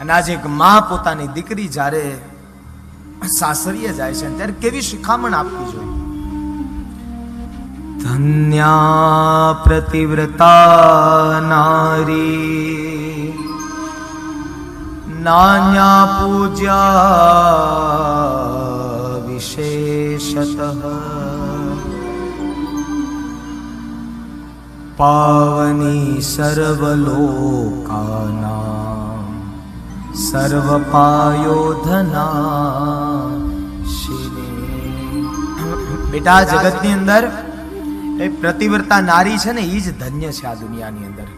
અને આજે એક મા પોતાની દીકરી જ્યારે સાસરીએ જાય છે, ત્યારે કેવી શિખામણ આપવી જોઈએ? ધન્યા પ્રતિવ્રતા નારી, નાન્યા પૂજ્યા વિશેષત. પાવની સર્વલોકાનામ સર્વપાયોધના બેટા જગતની અંદર એ પ્રતિવ્રતા નારી છે ને એ જ ધન્ય છે આ દુનિયાની અંદર.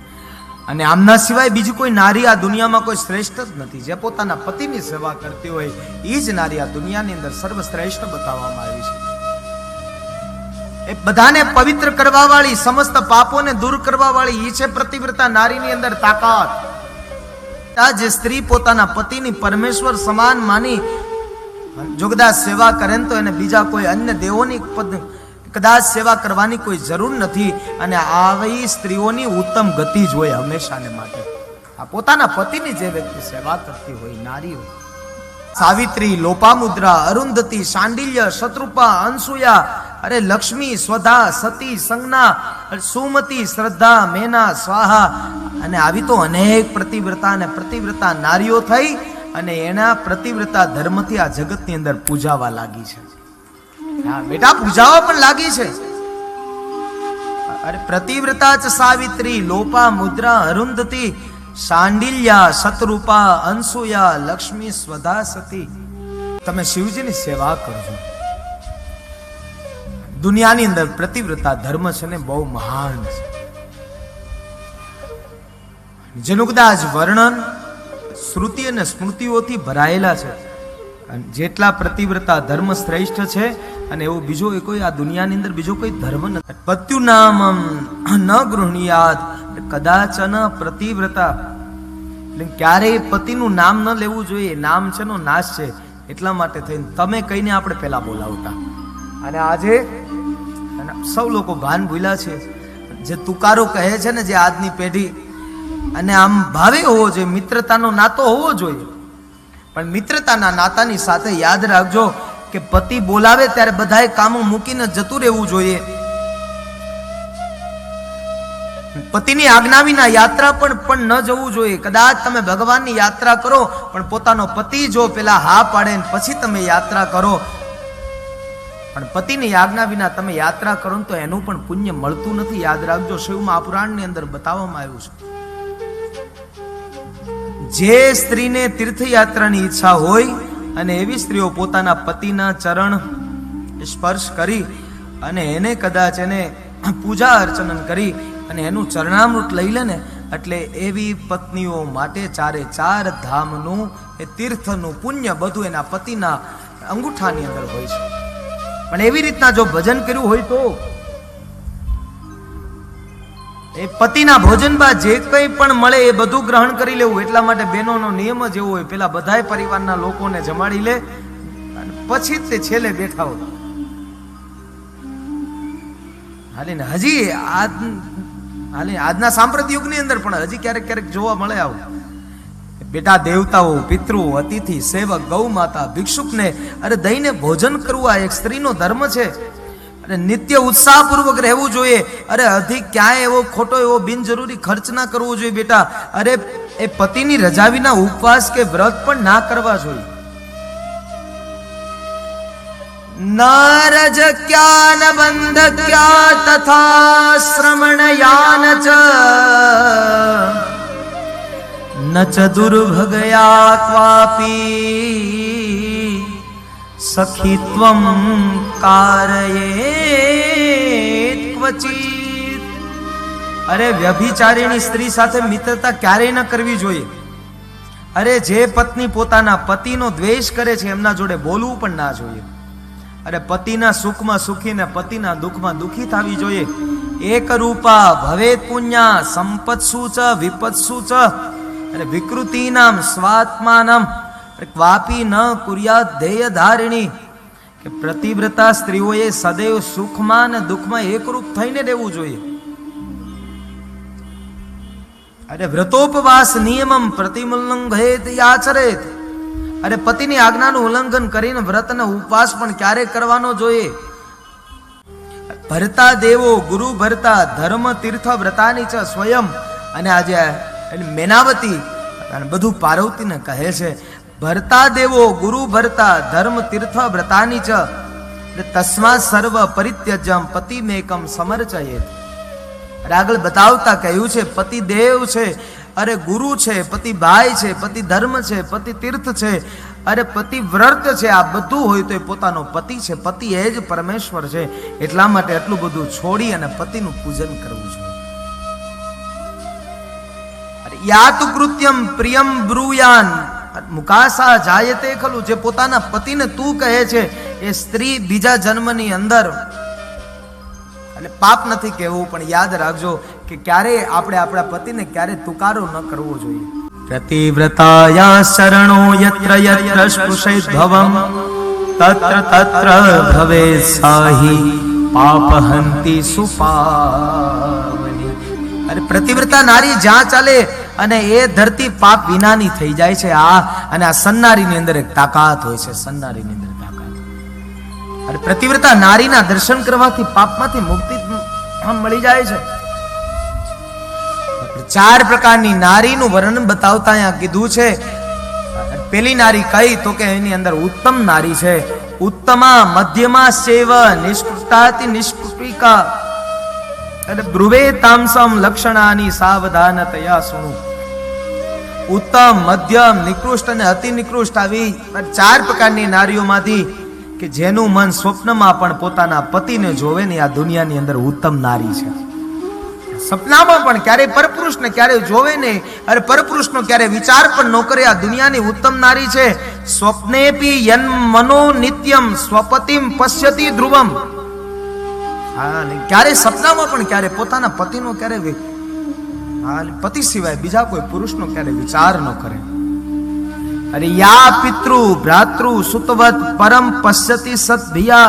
અને આમના સિવાય બીજી કોઈ નારી આ દુનિયામાં કોઈ શ્રેષ્ઠ જ નથી. જે પોતાના પતિની સેવા કરતી હોય એ જ નારી આ દુનિયાની અંદર સર્વશ્રેષ્ઠ બતાવવામાં આવી છે. એ બધાને પવિત્ર કરવા વાળી સમસ્ત પાપોને દૂર કરવા વાળી એ છે પ્રતિવ્રતા નારીની અંદર તાકાત. આ જે સ્ત્રી પોતાના પતિની પરમેશ્વર સમાન માની જોગદાસ સેવા કરે તો એને બીજા કોઈ અન્ય દેવોની કદાચ સેવા કરવાની કોઈ જરૂર નથી અને આવી સ્ત્રીઓની ઉત્તમ ગતિ જ હોય હંમેશાને માટે. આ પોતાના પતિની જે વ્યક્તિ સેવા કરતી હોય નારી હોય સાવિત્રી, લોપામુદ્રા, અરુંધતી શાંડિલ્ય શત્રુપા અંસુયા અરે લક્ષ્મી, સ્વધા, સતી, સંજ્ઞા, સુમતી, શ્રદ્ધા, મેના, સ્વાહા અને આવી તો અનેક પ્રતિવ્રતા અને પ્રતિવ્રતા નારીઓ થઈ અને એના પ્રતિવ્રતા ધર્મથી આ જગતની અંદર પૂજાવા લાગી છે. હા, બેટા, પૂજાવા પણ લાગી છે. અરે, પ્રતિવ્રતા ચ સાવિત્રી, લોપા, મુદ્રા, અરુંધતી શાંડિલ્યા શત્રુપા અંસુયા લક્ષ્મી સ્વધા સતી તમે શિવજીની સેવા કરજો. દુનિયાની અંદર પ્રતિવ્રતા ધર્મ છે ને બહુ મહાન છે. જેનું કદાચ વર્ણન શ્રુતિ અને સ્મૃતિઓથી ભરાયેલા છે. અને જેટલા પ્રતિવ્રતા ધર્મ શ્રેષ્ઠ છે અને એવો બીજો એ કોઈ આ દુનિયાની અંદર બીજો કોઈ ધર્મ નથી. પત્યુ નામ ન ગૃહણીયાદ ન પ્રતિવ્રતા. એટલે ક્યારેય પતિનું નામ ન લેવું જોઈએ નામ છે નો નાશ છે. એટલા માટે થઈને તમે કહીને આપણે પહેલા બોલાવતા. અને આજે સૌ લોકો ભાન ભૂલ્યા છે. જે તુકારો કહે છે ને જે આજની પેઢી અને આમ ભાવે હોવો જોઈએ, મિત્રતાનો નાતો હોવો જોઈએ. પણ મિત્રતાના નાતાની સાથે યાદ રાખજો કે પતિ બોલાવે ત્યારે બધાએ કામો મૂકીને જતું રહેવું જોઈએ. પતિની આજ્ઞા વિના યાત્રા પણ પણ ન જવું જોઈએ. કદાચ તમે ભગવાનની યાત્રા કરો, પણ પોતાનો પતિ જો પેલા હા પાડે પછી તમે યાત્રા કરો. પણ પતિની આજ્ઞા વિના તમે યાત્રા કરો તો એનું પણ પુણ્ય મળતું નથી. યાદ રાખજો, શિવ મહાપુરાણની અંદર બતાવવામાં આવ્યું છે. જે સ્ત્રીને તીર્થયાત્રાની ઈચ્છા હોય અને એવી સ્ત્રીઓ પોતાના પતિના ચરણ સ્પર્શ કરી અને એને કદાચ એને પૂજા અર્ચન કરી અને એનું ચરણામૃત લઈ લે ને, એટલે એવી પત્નીઓ માટે ચારે ચાર ધામનું એ તીર્થનું પુણ્ય બધું એના પતિના અંગૂઠાની અંદર હોય છે. પણ એવી રીતના જો ભજન કર્યું હોય તો એ પતિના ભોજન બાદ જે કંઈ પણ મળે એ બધું ગ્રહણ કરી લેવું. એટલા માટે બહેનોનો નિયમ જ એવો હોય, પેલા બધાય પરિવારના લોકોને જમાડી લે અને પછી તે છેલ્લે બેઠા હોય. હાલીને હજી આજ હાલી આજના સાંપ્રત યુગની અંદર પણ હજી ક્યારેક ક્યારેક જોવા મળે આવું. બેટા, દેવતાઓ પિતૃ અતિથિ, સેવક, ગૌ માતા, ભિક્ષુકને અરે દઈને ભોજન કરવું આ એક સ્ત્રીનો ધર્મ છે. અરે નિત્ય ઉત્સાહપૂર્વક રહેવું જોઈએ. અરે અધિક ક્યાંય એવો ખોટો એવો બિનજરૂરી ખર્ચ ના કરવો જોઈએ બેટા. અરે એ પતિની રજા વિના ઉપવાસ કે વ્રત પણ ના કરવા જોઈએ. નારજ ક્યા ન બંધ ક્યા તથા શ્રમણ યાન ચ. ન ચ દુર્ભગયા ક્વાપી. સખીત્વમ કારયે ક્વચિત અરે વ્યભિચારીણી સ્ત્રી સાથે મિત્રતા ક્યારેય ન કરવી જોઈએ અરે જે પત્ની પોતાના પતિનો દ્વેષ કરે છે એમના જોડે બોલવું પણ ના જોઈએ અરે પતિના સુખમાં સુખી ને પતિના દુઃખમાં દુઃખી થવી જોઈએ એક રૂપા ભવેત પુણ્યા સંપત્સુ ચ વિપત્સુ ચ અને વિકૃતિ નામ સ્વાત્માનમ વાપી ન કુર્યાત ધેય ધારિણી કે પ્રતિવ્રતા સ્ત્રીઓએ સદૈવ સુખમાં અને દુઃખમાં એકરૂપ થઈને રહેવું જોઈએ. અરે વ્રતોપવાસ નિયમમ પ્રતિમુલ્લંઘેત યાચરેત. અરે પતિની આજ્ઞાનું ઉલ્લંઘન કરીને વ્રતનો ઉપવાસ પણ ક્યારે કરવાનો જોઈએ? ભરતા દેવો, ગુરુ ભરતા, ધર્મ તીર્થ વ્રતાની છે સ્વયં. અને આજે મેનાવતી બધું પાર્વતીને કહે છે ભરતા દેવો, ગુરુ ભરતા, ધર્મ તીર્થ વ્રતાની ચ. તસ્મા સર્વ પરિત્યજમ પતિ મેકમ સમર્ચયે આગળ બતાવતા કહ્યું છે, પતિ દેવ છે, અરે ગુરુ છે, પતિ ભાઈ છે, પતિ ધર્મ છે, પતિ તીર્થ છે, અરે પતિ વ્રત છે, આ બધું હોય તો એ પોતાનો પતિ છે, પતિ એ જ પરમેશ્વર છે. એટલા માટે એટલું બધું છોડી અને પતિનું પૂજન કરવું યાત યાતુ કૃત્યમ પ્રિયમ બ્રુયાન. મુકાસા જાયતે ખલું. જે પોતાના પતિને તું કહે છે એ સ્ત્રી બીજા જન્મની અંદર. એટલે પાપ નથી કહેવું પણ યાદ રાખજો કે ક્યારે આપણે આપણા પતિને ક્યારે તુકારો ન કરવો જોઈએ. પ્રતિવ્રતાયા શરણો યત્ર યત્ર સ્પૃશૈદ્ભવમ તત્ર તત્ર ભવે સાહી પાપહંતિ સુપાવની. અરે પ્રતિવ્રતા નારી જ્યાં ચાલે અને એ ધરતી પાપ વિનાની થઈ જાય છે આ અને આ સન્નારીની અંદર એક તાકાત હોય છે, સન્નારીની અંદર તાકાત. અને પ્રતિવ્રતા નારીના દર્શન કરવાથી પાપમાંથી મુક્તિ મળી જાય છે. ચાર પ્રકારની નારીનું વર્ણન બતાવતા અહીંયા કીધું છે. પેલી નારી કઈ તો કે એની અંદર ઉત્તમ નારી છે. ઉત્તમા મધ્યમા સેવ નિષ્કૃષ્ટાતિ નિષ્કૃતિકા. અને બ્રુવે તામસમ લક્ષણાની સાવધાનતયા સુણુ. ઉત્તમ, મધ્યમ, નિકૃષ્ટ અને અતિ નિકૃષ્ટ આવી ચાર પ્રકારની નારીઓમાંથી કે જેનું મન સ્વપ્નમાં પણ પોતાના પતિને જોવે ને આ દુનિયાની અંદર ઉત્તમ નારી છે. સપનામાં પણ ક્યારેય પરપુરુષને ક્યારેય જોવે નહીં અરે પરપુરુષનો ક્યારેય વિચાર પણ ન કરે આ દુનિયાની ઉત્તમ નારી છે. સ્વપ્નેપી યન મનો નિત્યમ સ્વપતિમ પશ્યતિ ધ્રુવમ. હા ક્યારે સપનામાં પણ ક્યારે પોતાના પતિનો ક્યારે હા પતિ સિવાય બીજા કોઈ પુરુષનો ક્યારે વિચાર ન કરે. અરે, યા પિતૃ ભ્રાતૃ સુતવત પરમ પશ્યતિ સદભિયા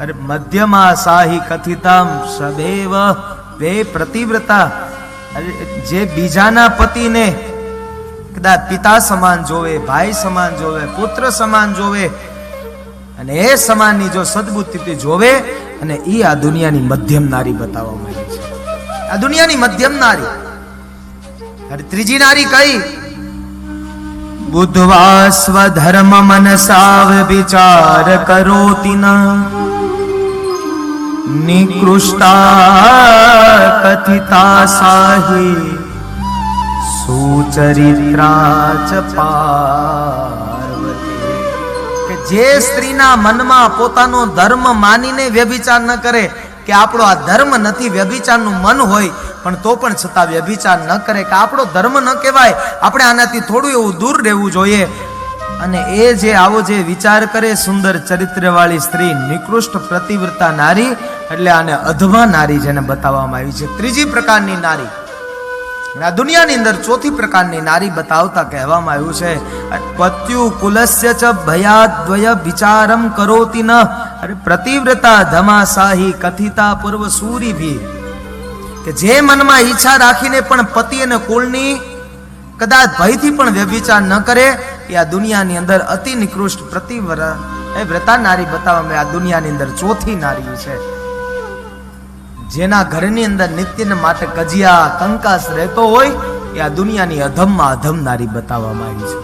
અરે, મધ્યમાં સાહી કથિતમ સદેવ વે પ્રતિવ્રતા. અરે, જે બીજાના પતિને કદાચ પિતા સમાન જોવે, ભાઈ સમાન જોવે, પુત્ર સમાન જોવે, અને એ સમાનની જો સદબુદ્ધિથી જોવે અને એ આ દુનિયાની મધ્યમ નારી બતાવવામાં આવી છે. આ દુનિયાની મધ્યમ નારી. અરે ત્રીજી નારી કઈ? બુધવા સ્વધર્મ મનસાવ વિચાર કરોતિ ન નિકૃષ્ટા કથિતા સાહી. સુચરિત્રા ચ કે જે સ્ત્રીના મનમાં પોતાનો ધર્મ માનીને વ્યભિચાર ન કરે, કે આપણો આ ધર્મ નથી, વ્યભિચારનું મન હોય, પણ તો પણ છતાં વ્યભિચાર ન કરે, કે આપણો ધર્મ ન કહેવાય, આપણે આનાથી થોડું એવું દૂર રહેવું જોઈએ. અને એ જે આવો જે વિચાર કરે સુંદર ચરિત્રવાળી સ્ત્રી, નિકૃષ્ટ પ્રતિવ્રતા નારી, એટલે આને અધવા નારી જેને બતાવવામાં આવી છે. ત્રીજી પ્રકારની નારી. આ દુનિયાની અંદર ચોથી પ્રકારની નારી બતાવતા કહેવામાં આવ્યું છે. પત્યુ કુલસ્ય ચ ભયાદ્વય વિચારમ કરોતિ ન. અરે પ્રતિવ્રતા ધમાસાહી કથિતા પૂર્વ સૂરીભી. કે જે મનમાં ઈચ્છા રાખીને પણ પતિ અને કુળની કદાચ ભયથી પણ વ્યભિચાર ન કરે, એ આ દુનિયાની અંદર અતિ નિકૃષ્ટ પ્રતિવ્ર એ વ્રતા નારી બતાવવામાં આ દુનિયાની અંદર ચોથી નારી છે. જેના ઘરની અંદર નિત્યને માટે કજિયા કંકાસ રહેતો હોય, એ આ દુનિયાની અધમમાં અધમ નારી બતાવવામાં આવી છે.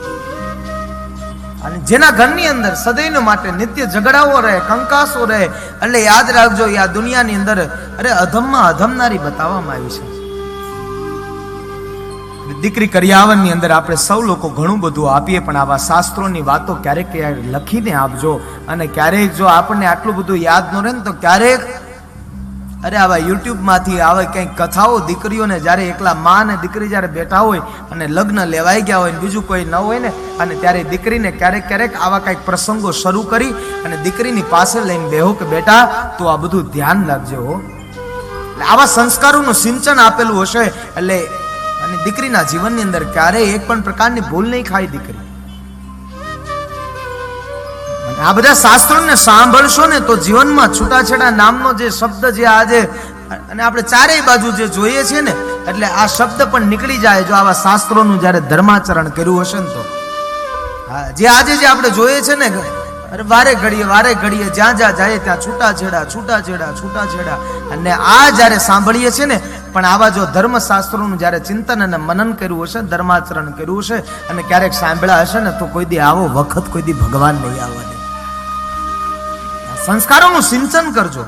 અને જેના ઘરની અંદર સદૈવ માટે નિત્ય ઝઘડાઓ રહે, કંકાસો રહે, એટલે યાદ રાખજો આ દુનિયાની અંદર, અરે અધમમાં અધમ નારી બતાવવામાં આવી છે. દીકરી કર્યાવનની અંદર આપણે સૌ લોકો ઘણું બધું આપીએ, પણ આવા શાસ્ત્રોની વાતો ક્યારેક ક્યારેક લખીને આપજો. અને ક્યારેક જો આપણને આટલું બધું યાદ ન રહે ને તો ક્યારેક અરે આવા યુટ્યુબમાંથી આવે કંઈક કથાઓ દીકરીઓને જ્યારે એકલા માં અને દીકરી જ્યારે બેઠા હોય અને લગ્ન લેવાઈ ગયા હોય બીજું કોઈ ન હોય ને, અને ત્યારે દીકરીને ક્યારેક ક્યારેક આવા કંઈક પ્રસંગો શરૂ કરી અને દીકરીની પાસે લઈને બેહો કે બેટા, તો આ બધું ધ્યાન રાખજે હો. આવા સંસ્કારોનું સિંચન આપેલું હશે, એટલે અને દીકરીના જીવનની અંદર ક્યારેય એક પણ પ્રકારની ભૂલ નહીં ખાય દીકરી. આ બધા શાસ્ત્રોને સાંભળશો ને તો જીવનમાં છૂટાછેડા નામનો જે શબ્દ જે આજે અને આપણે ચારેય બાજુ જે જોઈએ છે ને, એટલે આ શબ્દ પણ નીકળી જાય જો આવા શાસ્ત્રોનું જ્યારે ધર્માચરણ કર્યું હશે ને તો. જે આજે જે આપણે જોઈએ છે ને, અરે વારે ઘડીએ વારે ઘડીએ, જ્યાં જ્યાં જાય ત્યાં છૂટાછેડા છૂટાછેડા છૂટા છેડા છૂટા છેડા અને આ જ્યારે સાંભળીએ છે ને, પણ આવા જો ધર્મશાસ્ત્રોનું જ્યારે ચિંતન અને મનન કર્યું હશે, ધર્માચરણ કર્યું હશે, અને ક્યારેક સાંભળ્યા હશે ને, તો કોઈ દી આવો વખત કોઈ દી ભગવાન નહીં આવવા દે. સંસ્કારોનું સિંચન કરજો.